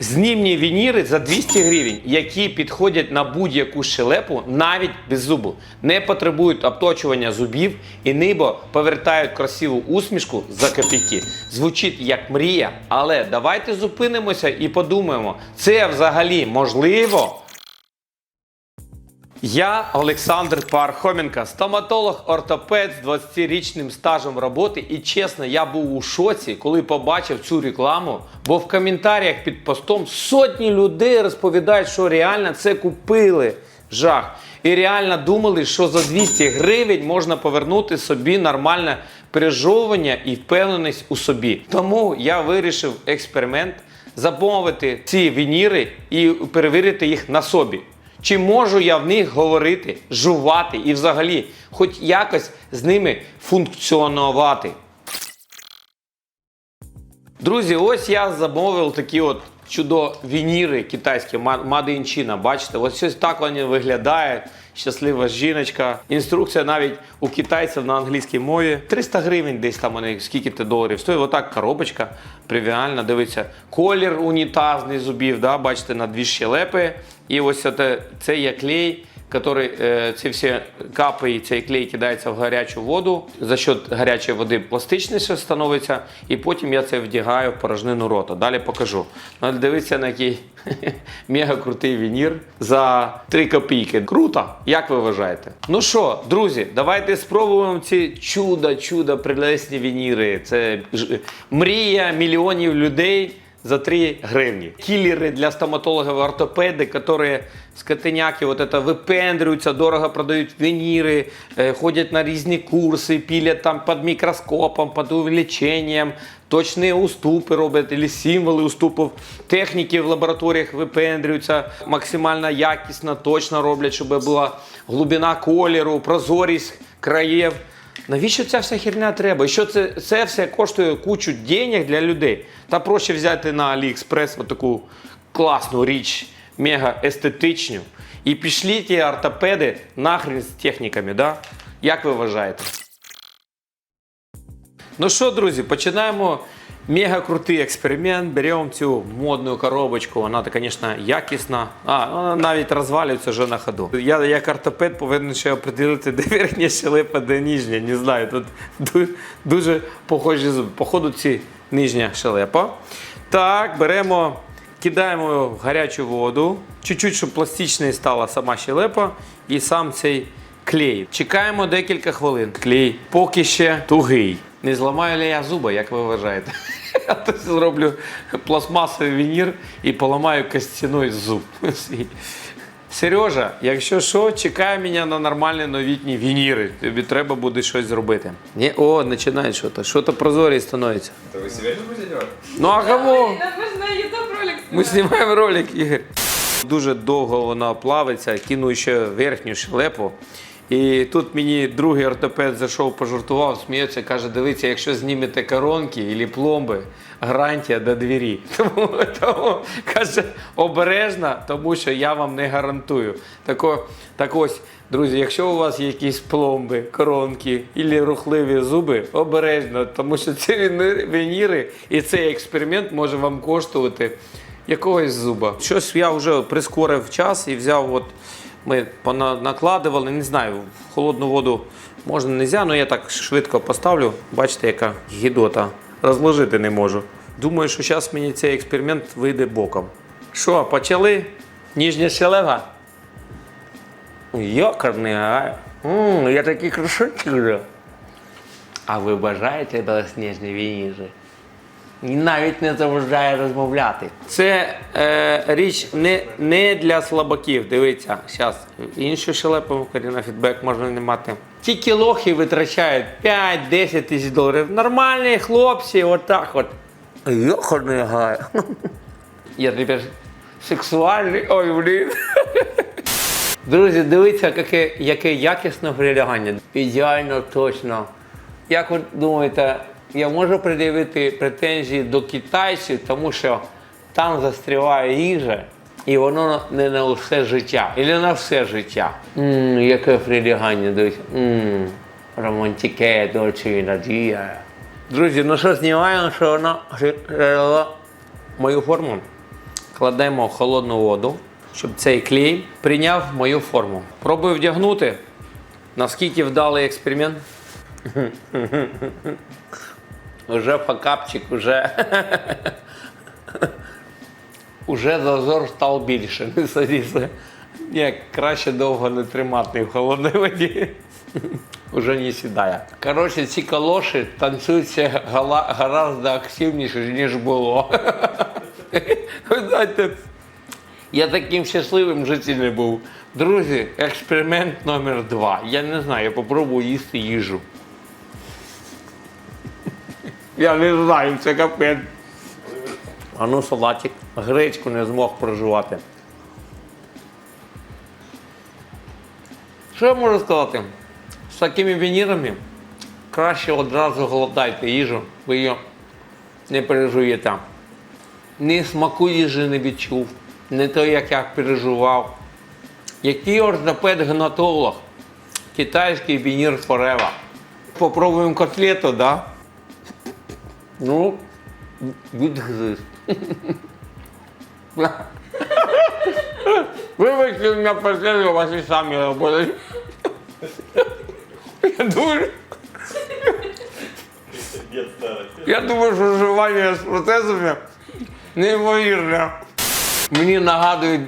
Знімні вініри за 200 гривень, які підходять на будь-яку щелепу, навіть без зубу, не потребують обточування зубів і нибо повертають красиву усмішку за копійки. Звучить як мрія, але давайте зупинимося і подумаємо, це взагалі можливо? Я Олександр Пархоменко, стоматолог-ортопед з 20-річним стажем роботи. І чесно, я був у шоці, коли побачив цю рекламу, бо в коментарях під постом сотні людей розповідають, що реально це купили. Жах. І реально думали, що за 200 гривень можна повернути собі нормальне пережовування і впевненість у собі. Тому я вирішив експеримент замовити ці вініри і перевірити їх на собі. Чи можу я в них говорити, жувати і взагалі хоч якось з ними функціонувати? Друзі, ось я замовив такі от чудо вініри китайські Made in China. Бачите, ось ось так вони виглядають. Щаслива жіночка. Інструкція навіть у китайців на англійській мові. 300 гривень десь там вони, скільки ти доларів стоїть. Отак коробочка, привіальна, дивиться. Колір унітазний зубів, да, бачите, на дві щелепи. І ось це, це є клей, який е, ці всі капи і цей клей кидається в гарячу воду. За счет гарячої води пластичніше становиться, і потім я це вдягаю в порожнину рота. Далі покажу. Ну, дивіться на який мега крутий вінір за 3 копійки. Круто, як ви вважаєте? Ну що, друзі, давайте спробуємо ці чудо, чудо, прелесні вініри. Це ж- мрія мільйонів людей за 3 гривні. Киллеры для стоматологов и ортопеды, которые скотиняки вот это выпендриваются, дорого продают виниры, э, ходят на різні курси, пілять там під мікроскопом, під увеличенням, точні уступи роблять, або символи уступів. Техніки в лабораторіях випендрюються, максимально якісно, точно роблять, щоб була глибина кольору, прозорість країв. Навіщо ця вся херня треба? І що це, це все коштує кучу денег для людей? Та проще взяти на AliExpress таку класну річ, мега естетичну. І пішли ті ортопеди нахрен з техніками, да? Як ви вважаєте? Ну що, друзі, починаємо мега крутий експеримент. Беремо цю модну коробочку. Вона, звісно, якісна. А, вона навіть розвалюється вже на ходу. Я як ортопед повинен ще определити, де верхня щелепа, де нижня. Не знаю. Тут дуже похожі. Походу, ці нижня щелепа. Так, беремо. Кидаємо в гарячу воду, чуть-чуть, щоб пластичною стала сама щелепа і сам цей клей. Чекаємо декілька хвилин. Клей поки ще тугий. Не зламаю ли я зуба, як ви вважаєте? Я то зроблю пластмасовий вінір і поламаю костяной зуб. Сережа, якщо що, чекай мене на нормальні новітні вініри. Тобі треба буде щось зробити. Ні, о, починає щось. Щось прозорі становиться. Это вы себя не будете? Ну а кого? Ролик Ми знімаємо ролик, Ігор. Дуже довго вона плавиться, кину ще верхню щелепу. І тут мені другий ортопед зайшов, пожартував, сміється, каже: дивіться, якщо знімете коронки або пломби, гарантія до двері. Тому, тому каже, обережно, тому що я вам не гарантую. Тако, так ось, друзі, якщо у вас є якісь пломби, коронки або рухливі зуби, обережно, тому що віни- вініри і цей експеримент може вам коштувати якогось зуба. Щось я вже прискорив час і взяв, от ми пона- накладували, не знаю, холодну воду можна, не можна, але я так швидко поставлю. Бачите, яка гідота. Розложити не можу. Думаю, що зараз мені цей експеримент вийде боком. Що, почали? Ніжня щелева? Йокарний, а? Я такий красотик. А ви бажаєте білосніжні вініри? І навіть не заважає розмовляти. Це е, річ не, не для слабаків. Дивіться, зараз іншу щелепу на фідбек можна не мати. Тільки лохи витрачають 5-10 тисяч доларів. Нормальні хлопці, отак от. Йоханий гай. Я тепер сексуальний. Ой, блін. Друзі, дивіться, яке, яке якісне прилягання. Ідеально точно. Як ви думаєте, я можу пред'явити претензії до китайців, тому що там застріває їжа, і воно не на все життя. І на все життя. Ммм, яке прилягання, дивіться. Ммм, романтике, дочі, надія. Друзі, ну що знімаємо, що воно мою форму. кладемо холодну воду, щоб цей клей прийняв мою форму. Пробую вдягнути. Наскільки вдалий експеримент? Уже факапчик, уже. Уже зазор став більше. Не садіться. Ні, краще довго не тримати в холодній воді. Уже не сідає. Коротше, ці калоші танцюються гораздо активніше, ніж було. Знаєте, я таким щасливим в житті не був. Друзі, експеримент номер два. Я не знаю, я попробую їсти їжу. Я не знаю, це капець. А ну салатик. Гречку не змог проживати. Що я можу сказати? З такими вінірами краще одразу голодайте їжу, ви її не пережуєте. Ні смаку їжі не відчув, не то, як я переживав. Який ортопед-генатолог? Китайський вінір Форева. Попробуємо котлету, да? Ну, відгриз. Вибачте, мене посилю, вас і самі робили. Я старый. я думаю, що вживання з протезами неймовірне. Мені нагадують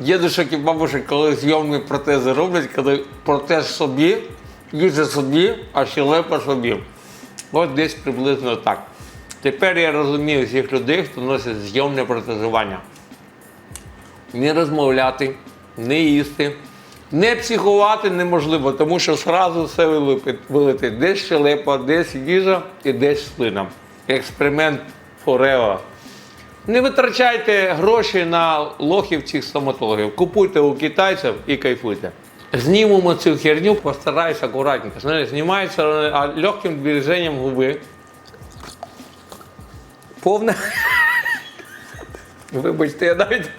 дідушок і бабушек, коли зйомні протези роблять, коли протез собі, їжа собі, а щелепа собі. От десь приблизно так. Тепер я розумію всіх людей, хто носить зйомне протезування. Не розмовляти, не їсти, не психувати неможливо, тому що зразу все вилетить. Десь щелепа, десь їжа і десь слина. Експеримент Форева. Не витрачайте гроші на лохів цих стоматологів. Купуйте у китайців і кайфуйте. Знімемо цю херню, постараюсь акуратненько. Знаєш, знімається а, легким движенням губи. Повне. Вибачте, я навіть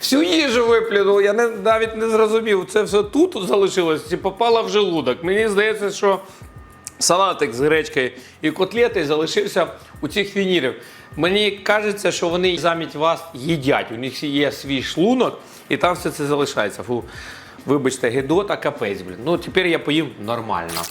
всю їжу виплюнув. Я не, навіть не зрозумів, це все тут залишилось чи попало в желудок. Мені здається, що салатик з гречкою і котлети залишився у цих вінірів. Мені кажеться, що вони замість вас їдять. У них є свій шлунок, і там все це залишається. Фу, вибачте, гедота, капець, блін. Ну тепер я поїм нормально.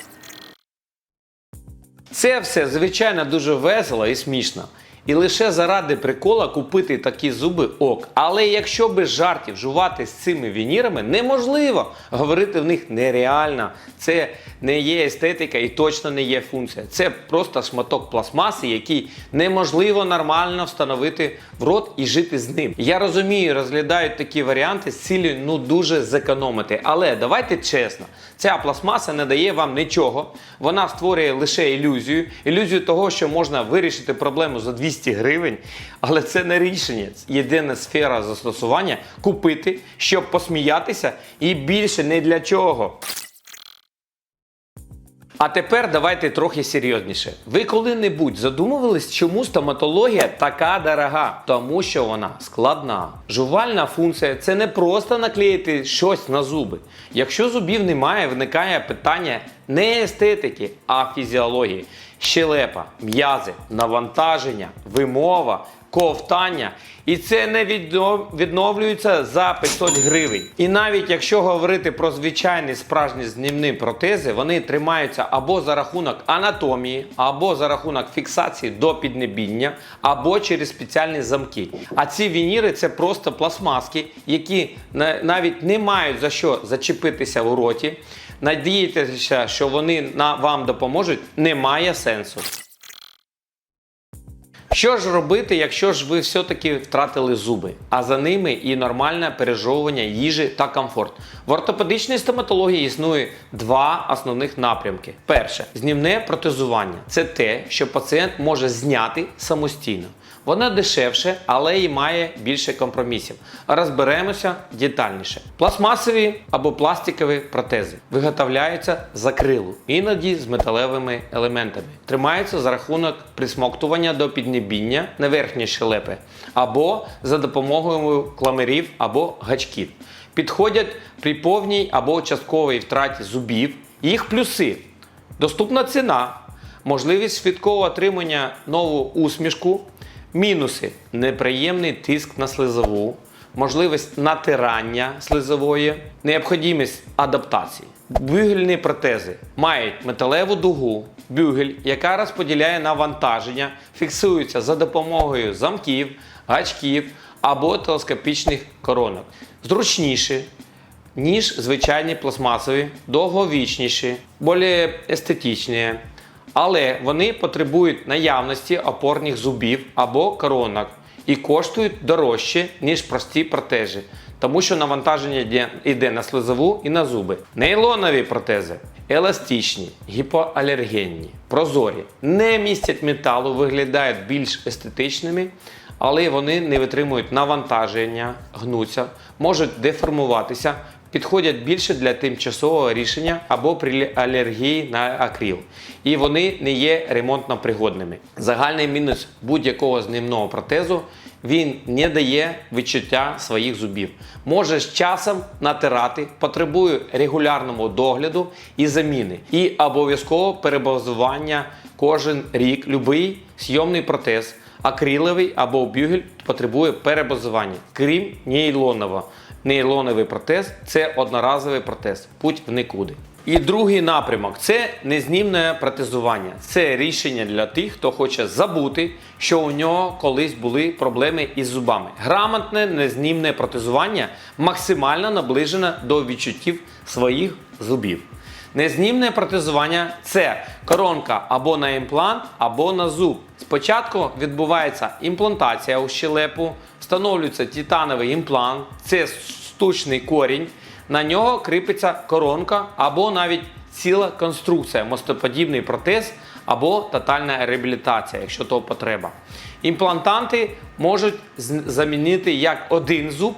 Це все, звичайно, дуже весело і смішно. І лише заради прикола купити такі зуби ок. Але якщо без жартів жувати з цими вінірами, неможливо. Говорити в них нереально. Це не є естетика і точно не є функція. Це просто шматок пластмаси, який неможливо нормально встановити в рот і жити з ним. Я розумію, розглядають такі варіанти з цілею ну дуже зекономити. Але давайте чесно, ця пластмаса не дає вам нічого. Вона створює лише ілюзію, ілюзію того, що можна вирішити проблему за 200 гривень, але це не рішення. Єдина сфера застосування купити, щоб посміятися, і більше не для чого. А тепер давайте трохи серйозніше. Ви коли-небудь задумувались, чому стоматологія така дорога? Тому що вона складна. Жувальна функція це не просто наклеїти щось на зуби. Якщо зубів немає, виникає питання не естетики, а фізіології. Щелепа, м'язи, навантаження, вимова, ковтання. І це не відновлюється за 500 гривень. І навіть якщо говорити про звичайні справжні знімні протези, вони тримаються або за рахунок анатомії, або за рахунок фіксації до піднебіння, або через спеціальні замки. А ці вініри це просто пластмаски, які навіть не мають за що зачепитися у роті. Надіятися, що вони на вам допоможуть, немає сенсу. Що ж робити, якщо ж ви все-таки втратили зуби, а за ними і нормальне пережовування їжі та комфорт? В ортопедичній стоматології існує два основних напрямки. Перше знімне протезування це те, що пацієнт може зняти самостійно. Воно дешевше, але і має більше компромісів. Розберемося детальніше. Пластмасові або пластикові протези виготовляються з акрилу, іноді з металевими елементами. Тримаються за рахунок присмоктування до піднебіння на верхній щелепи, або за допомогою кламерів або гачків. Підходять при повній або частковій втраті зубів. Їх плюси: доступна ціна, можливість швидкого отримання нову усмішку, Мінуси: неприємний тиск на слизову, можливість натирання слизової, необхідність адаптації. Бюгельні протези мають металеву дугу, бюгель, яка розподіляє навантаження, фіксується за допомогою замків, гачків або телескопічних коронок. Зручніші, ніж звичайні пластмасові, довговічніші, більш естетичні. Але вони потребують наявності опорних зубів або коронок і коштують дорожче, ніж прості протези, тому що навантаження йде- на слизову і на зуби. Нейлонові протези еластичні, гіпоалергенні, прозорі, не містять металу, виглядають більш естетичними, але вони не витримують навантаження, гнуться, можуть деформуватися, підходять більше для тимчасового рішення або при алергії на акрил. І вони не є ремонтно пригодними. Загальний мінус будь-якого знімного протезу він не дає відчуття своїх зубів. Може з часом натирати, потребує регулярного догляду і заміни. І обов'язково перебазування кожен рік. Любий зйомний протез, акриловий або бюгель потребує перебазування, крім нейлонового. Нейлоновий протез це одноразовий протез, путь в нікуди. І другий напрямок це незнімне протезування. Це рішення для тих, хто хоче забути, що у нього колись були проблеми із зубами. Грамотне незнімне протезування максимально наближене до відчуттів своїх зубів. Незнімне протезування це коронка або на імплант, або на зуб. Спочатку відбувається імплантація у щелепу, встановлюється титановий імплант, це штучний корінь. На нього кріпиться коронка або навіть ціла конструкція, мостоподібний протез або тотальна реабілітація, якщо то потреба. Імплантанти можуть замінити як один зуб,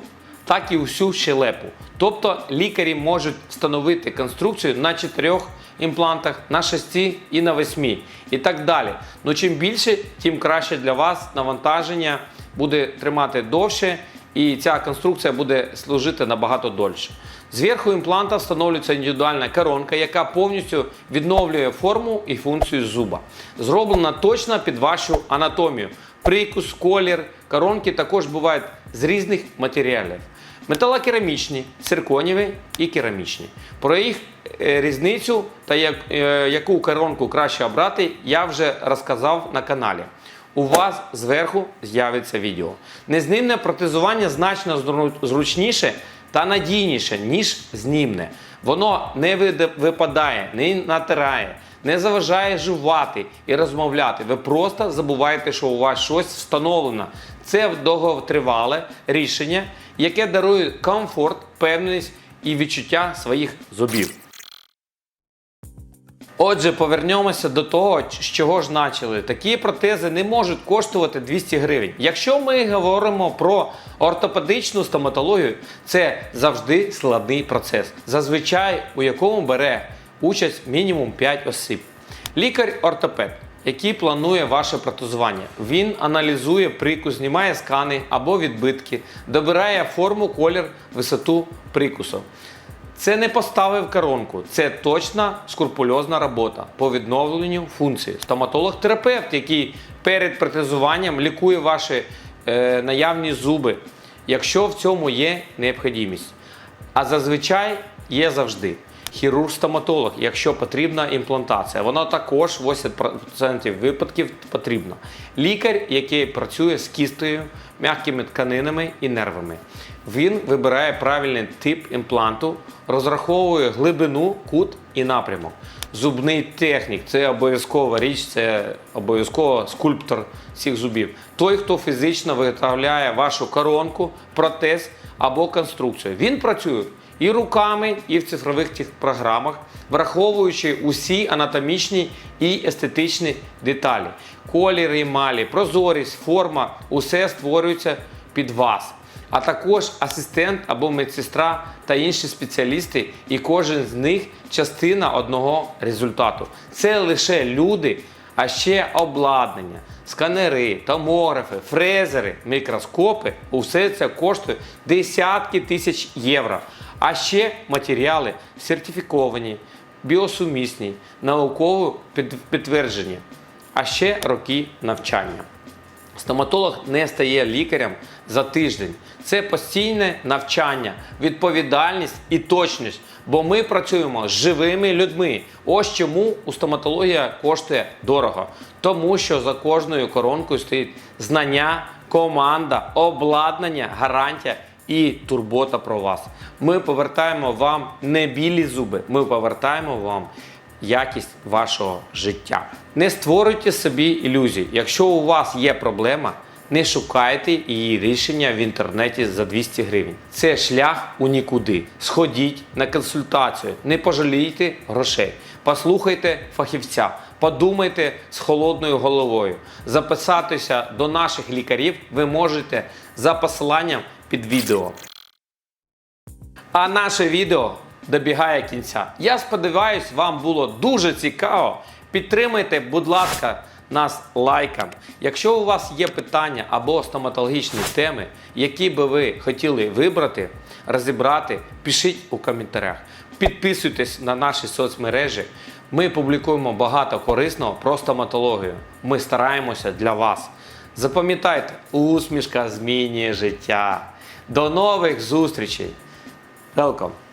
так і всю щелепу. Тобто лікарі можуть встановити конструкцію на чотирьох імплантах, на шести і на восьмі. І так далі. Ну чим більше, тим краще для вас навантаження буде тримати довше, і ця конструкція буде служити набагато дольше. Зверху імпланта встановлюється індивідуальна коронка, яка повністю відновлює форму і функцію зуба. Зроблена точно під вашу анатомію. Прикус, колір, коронки також бувають з різних матеріалів. Металокерамічні, цирконіві і керамічні. Про їх е, різницю та е, яку коронку краще обрати, я вже розказав на каналі. У вас зверху з'явиться відео. Незнімне протезування значно зручніше та надійніше, ніж знімне. Воно не випадає, не натирає, не заважає жувати і розмовляти. Ви просто забуваєте, що у вас щось встановлено. Це довготривале рішення, яке дарує комфорт, певність і відчуття своїх зубів. Отже, повернемося до того, з чого ж почали. Такі протези не можуть коштувати 200 гривень. Якщо ми говоримо про ортопедичну стоматологію, це завжди складний процес, зазвичай у якому бере участь мінімум 5 осіб. Лікар-ортопед, який планує ваше протезування, він аналізує прикус, знімає скани або відбитки, добирає форму, колір, висоту прикусу. Це не поставив коронку, це точна скрупульозна робота по відновленню функції. Стоматолог-терапевт, який перед протезуванням лікує ваші е, наявні зуби, якщо в цьому є необхідність. А зазвичай є завжди. Хірург-стоматолог, якщо потрібна імплантація, вона також 80% випадків потрібна. Лікар, який працює з кістою, м'якими тканинами і нервами. Він вибирає правильний тип імпланту, розраховує глибину, кут і напрямок. Зубний технік це обов'язкова річ, це обов'язково скульптор цих зубів. Той, хто фізично виготовляє вашу коронку, протез або конструкцію. Він працює і руками, і в цифрових тих програмах, враховуючи усі анатомічні і естетичні деталі. Колір емалі, прозорість, форма усе створюється під вас. А також асистент або медсестра та інші спеціалісти, і кожен з них частина одного результату. Це лише люди, а ще обладнання, сканери, томографи, фрезери, мікроскопи. Усе це коштує десятки тисяч євро. А ще матеріали сертифіковані, біосумісні, науково підтверджені, а ще роки навчання. Стоматолог не стає лікарем за тиждень. Це постійне навчання, відповідальність і точність. Бо ми працюємо з живими людьми. Ось чому у стоматологія коштує дорого. Тому що за кожною коронкою стоїть знання, команда, обладнання, гарантія і турбота про вас. Ми повертаємо вам не білі зуби, ми повертаємо вам якість вашого життя. Не створюйте собі ілюзій. Якщо у вас є проблема, не шукайте її рішення в інтернеті за 200 гривень. Це шлях у нікуди. Сходіть на консультацію, не пожалійте грошей. Послухайте фахівця, подумайте з холодною головою. Записатися до наших лікарів ви можете за посиланням під відео. А наше відео добігає кінця. Я сподіваюся, вам було дуже цікаво. Підтримайте, будь ласка, нас лайком. Якщо у вас є питання або стоматологічні теми, які би ви хотіли вибрати, розібрати, пишіть у коментарях. Підписуйтесь на наші соцмережі. Ми публікуємо багато корисного про стоматологію. Ми стараємося для вас. Запам'ятайте, усмішка змінює життя. До нових зустрічей! Welcome!